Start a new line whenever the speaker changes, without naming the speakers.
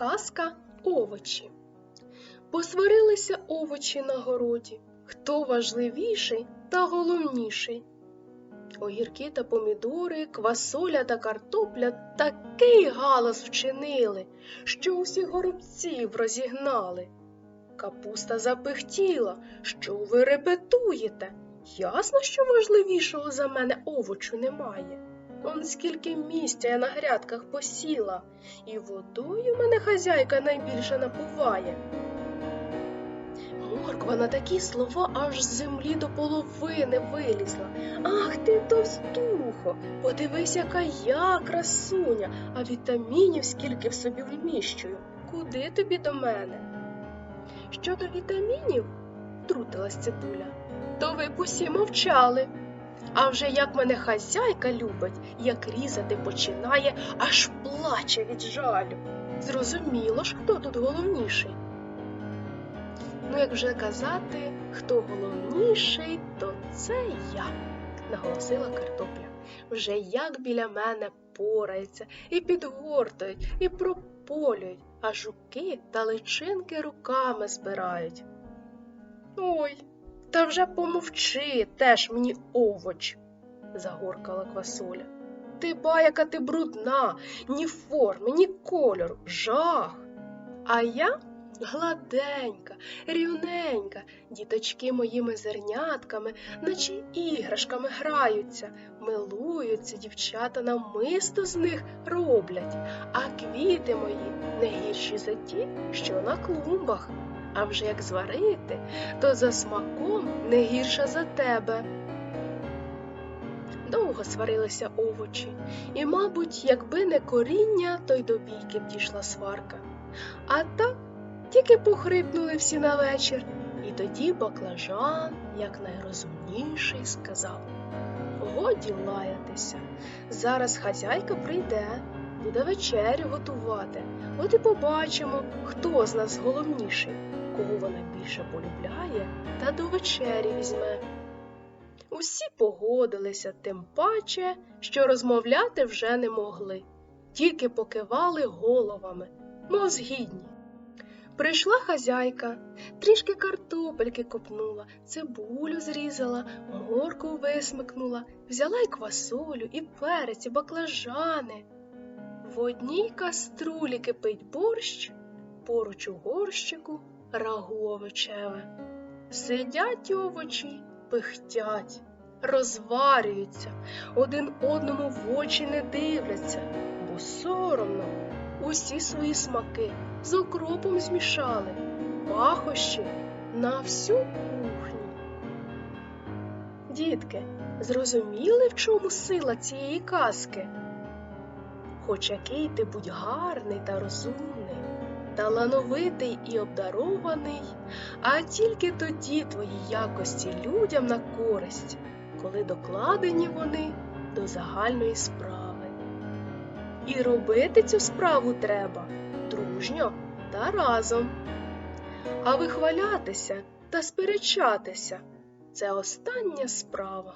Казка овочі. Посварилися овочі на городі. Хто важливіший та головніший? Огірки та помідори, квасоля та картопля такий галас вчинили, що усіх горобців розігнали. Капуста запихтіла, що ви репетуєте? Ясно, що важливішого за мене овочу немає. Он скільки місця я на грядках посіла, і водою мене хазяйка найбільше напуває. Морква на такі слова аж з землі до половини вилізла. Ах ти товстухо, подивись, яка я красуня, а вітамінів скільки в собі вміщую. Куди тобі до мене? Щодо вітамінів, трутилась цибуля, то ви б усі мовчали. А вже як мене хазяйка любить, як різати починає, аж плаче від жалю. Зрозуміло ж, хто тут головніший. Ну, як вже казати, хто головніший, то це я, наголосила картопля. Вже як біля мене порається, і підгортують, і прополюють, а жуки та личинки руками збирають. Ой, та вже помовчи, теж мені овоч, загоркала квасоля. Ти ба, яка ти брудна, ні форми, ні кольору, жах. А я гладенька, рівненька, діточки моїми зернятками, наче іграшками граються, милуються, дівчата намисто з них роблять, а квіти мої не гірші за ті, що на клумбах. А вже як зварити, то за смаком не гірша за тебе. Довго сварилися овочі, і, мабуть, якби не коріння, то й до бійки б дійшла сварка. А так тільки похрипнули всі на вечір, і тоді баклажан, як найрозумніший, сказав Годі лаятися. Зараз хазяйка прийде, буде вечерю готувати. От і побачимо, хто з нас головніший, кого вона більше полюбляє та до вечері візьме. Усі погодилися, тим паче, що розмовляти вже не могли, тільки покивали головами, мов згідні. Прийшла хазяйка, трішки картопельки копнула, цибулю зрізала, морку висмикнула, взяла й квасолю, і перець, і баклажани. В одній каструлі кипить борщ, поруч у горщику рагу овочеве. Сидять овочі, пихтять, розварюються, один одному в очі не дивляться, бо соромно усі свої смаки з окропом змішали, пахощі на всю кухню. Дітки, зрозуміли, в чому сила цієї казки? Хоч який ти будь гарний та розумний, талановитий і обдарований, а тільки тоді твої якості людям на користь, коли докладені вони до загальної справи. І робити цю справу треба дружньо та разом. А вихвалятися та сперечатися це остання справа.